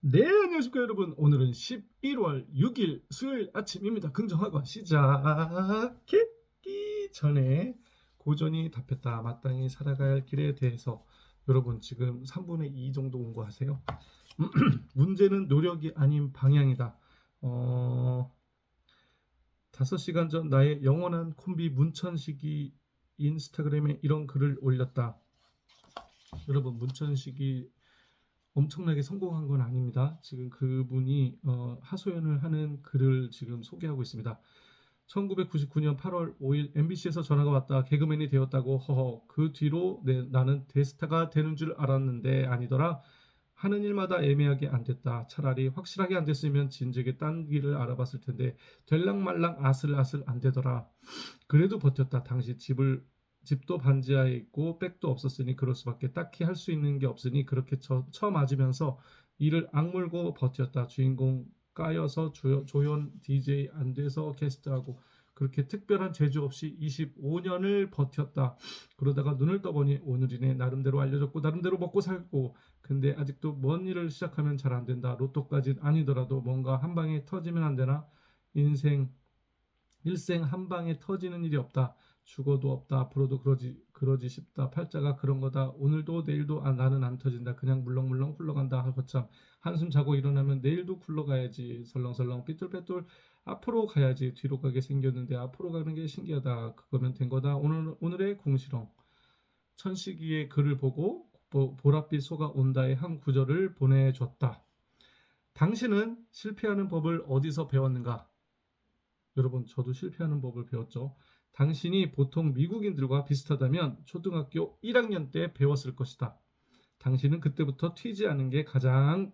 네, 안녕하십니까 여러분. 오늘은 11월 6일 수요일 아침입니다. 긍정학원 시작하기 전에 고전이 답했다. 마땅히 할 길에 대해서 여러분 지금 3분의 2 정도 아세요? 문제는 노력이 아닌 방향이다. 어... 5시간 전 나의 영원한 콤비 문천식이 인스타그램에 이런 글을 올렸다. 여러분 문천식이 엄청나게 성공한 건 아닙니다. 지금 그분이 어, 하소연을 하는 글을 지금 소개하고 있습니다. 1999년 8월 5일 MBC에서 전화가 왔다. 개그맨이 되었다고 허허. 그 뒤로 내, 나는 대스타가 되는 줄 알았는데 아니더라. 하는 일마다 애매하게 안 됐다. 차라리 확실하게 안 됐으면 진즉에 딴 길을 알아봤을 텐데 될랑말랑 아슬아슬 안 되더라. 그래도 버텼다. 당시 집을 집도 반지하에 있고 백도 없었으니 그럴 수밖에 딱히 할 수 있는 게 없으니 그렇게 쳐, 쳐 맞으면서 이를 악물고 버텼다. 주인공 까여서 조, 조연 DJ 안 돼서 게스트하고 그렇게 특별한 재주 없이 25년을 버텼다. 그러다가 눈을 떠보니 오늘이네 나름대로 알려졌고 나름대로 먹고 살고 근데 아직도 먼 일을 시작하면 잘 안 된다. 로또까진 아니더라도 뭔가 한 방에 터지면 안 되나? 인생 일생 한 방에 터지는 일이 없다. 죽어도 없다. 앞으로도 그러지 그러지 싶다. 팔자가 그런 거다. 오늘도 내일도 아, 나는 안 터진다. 그냥 물렁물렁 굴러간다. 하고 참 한숨 자고 일어나면 내일도 굴러가야지. 설렁설렁 삐뚤빼뚤 앞으로 가야지. 뒤로 가게 생겼는데 앞으로 가는 게 신기하다. 그거면 된 거다. 오늘 오늘의 궁시렁. 천식이의 글을 보고 보- 보랏빛 소가 온다의 한 구절을 보내줬다. 당신은 실패하는 법을 어디서 배웠는가? 여러분, 저도 실패하는 법을 배웠죠. 당신이 보통 미국인들과 비슷하다면 초등학교 1학년 때 배웠을 것이다. 당신은 그때부터 튀지 않은 게 가장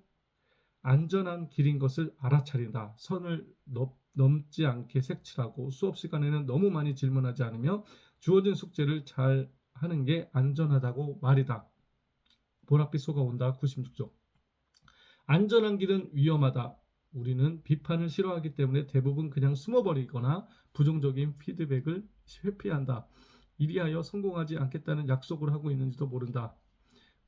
안전한 길인 것을 알아차린다. 선을 넘, 넘지 않게 색칠하고 수업 시간에는 너무 많이 질문하지 않으며 주어진 숙제를 잘 하는 게 안전하다고 말이다. 보랏빛 소가 온다. 96쪽. 안전한 길은 위험하다. 우리는 비판을 싫어하기 때문에 대부분 그냥 숨어버리거나 부정적인 피드백을 회피한다. 이리하여 성공하지 않겠다는 약속을 하고 있는지도 모른다.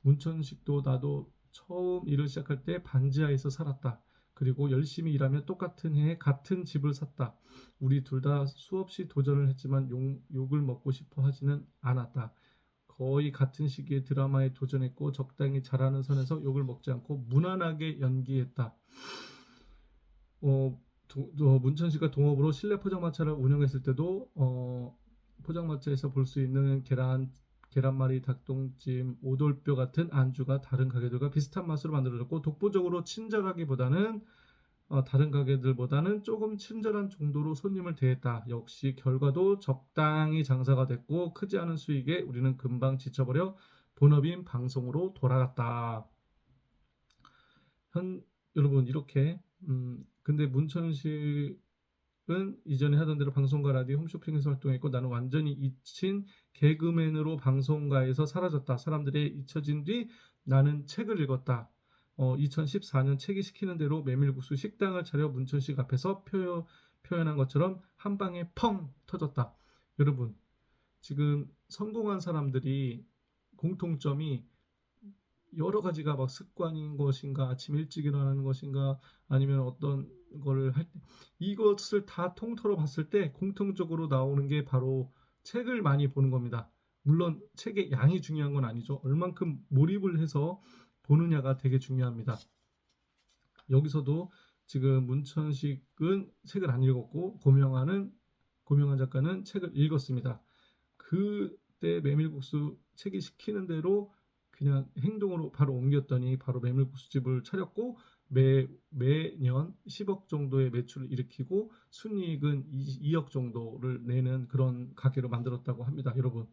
문천식도 나도 처음 일을 시작할 때 반지하에서 살았다. 그리고 열심히 일하며 똑같은 해에 같은 집을 샀다. 우리 둘 다 수없이 도전을 했지만 욕, 욕을 먹고 싶어 하지는 않았다. 거의 같은 시기에 드라마에 도전했고 적당히 잘하는 선에서 욕을 먹지 않고 무난하게 연기했다. 어, 도- 어, 문천 씨가 동업으로 실내 포장마차를 운영했을 때도 어, 포장마차에서 볼 수 있는 계란 계란말이, 닭똥찜, 오돌뼈 같은 안주가 다른 가게들과 비슷한 맛으로 만들어졌고 독보적으로 친절하기보다는 어, 다른 가게들보다는 조금 친절한 정도로 손님을 대했다. 역시 결과도 적당히 장사가 됐고 크지 않은 수익에 우리는 금방 지쳐버려 본업인 방송으로 돌아갔다. 현 여러분 이렇게 음 근데 문천식은 이전에 하던 대로 방송과 라디오 홈쇼핑에서 활동했고 나는 완전히 잊힌 개그맨으로 방송가에서 사라졌다. 사람들의 잊혀진 뒤 나는 책을 읽었다. 어, 2014년 책이 시키는 대로 메밀국수 식당을 차려 문천식 앞에서 표현, 표현한 것처럼 한 방에 펑 터졌다. 여러분, 지금 성공한 사람들이 공통점이 여러 가지가 막 습관인 것인가, 아침 일찍 일어나는 것인가, 아니면 어떤 거를 할 때, 이것을 다 통틀어 봤을 때 공통적으로 나오는 게 바로 책을 많이 보는 겁니다. 물론 책의 양이 중요한 건 아니죠. 얼만큼 몰입을 해서 보느냐가 되게 중요합니다. 여기서도 지금 문천식은 책을 안 읽었고 고명환은 고명환 작가는 책을 읽었습니다. 그때 메밀국수 책이 시키는 대로 그냥 행동으로 바로 옮겼더니 바로 메밀국수집을 차렸고 매 매년 10억 정도의 매출을 일으키고 순이익은 2억 정도를 내는 그런 가게로 만들었다고 합니다. 여러분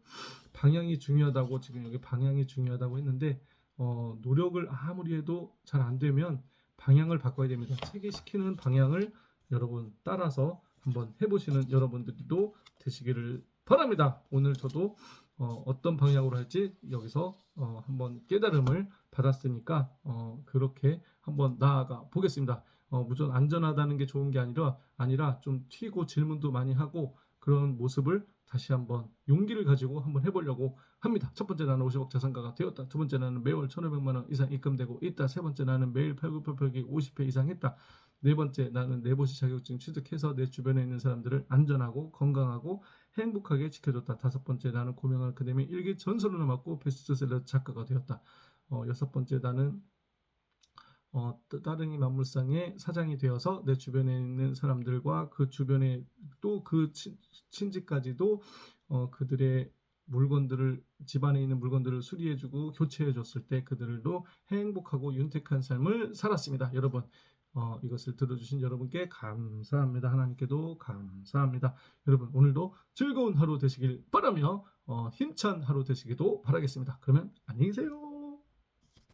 방향이 중요하다고 지금 여기 방향이 중요하다고 했는데 어, 노력을 아무리 해도 잘 안 되면 방향을 바꿔야 됩니다. 책이 시키는 방향을 여러분 따라서 한번 해보시는 여러분들도 되시기를 바랍니다. 오늘 저도 어, 떤 방향으로 할지 여기서 어, 한번 깨달음을 받았으니까 어, 그렇게 한번 나아가 보겠습니다. 어, 무조건 안전하다는 게 좋은 게 아니라 아니라 좀 튀고 질문도 많이 하고 그런 모습을 다시 한번 용기를 가지고 한번 해보려고 합니다. 첫 번째 나는 50억 자산가가 되었다. 두 번째 나는 매월 1,500만 원 이상 입금되고 있다. 세 번째 나는 매일 팔굽혀펴기 50회 이상 했다. 네 번째 나는 내보시 자격증 취득해서 내 주변에 있는 사람들을 안전하고 건강하고 행복하게 지켜줬다. 다섯 번째 나는 고명한 아카데미 일기 전설을 맡고 베스트셀러 작가가 되었다. 어, 여섯 번째 나는 어, 따- 따릉이 만물상의 사장이 되어서 내 주변에 있는 사람들과 그 주변에 또 그 친지까지도 어, 그들의 물건들을 집안에 있는 물건들을 수리해주고 교체해줬을 때 그들도 행복하고 윤택한 삶을 살았습니다. 여러분 어, 이것을 들어주신 여러분께 감사합니다. 하나님께도 감사합니다. 여러분 오늘도 즐거운 하루 되시길 바라며 어, 힘찬 하루 되시기도 바라겠습니다. 그러면 안녕히 계세요.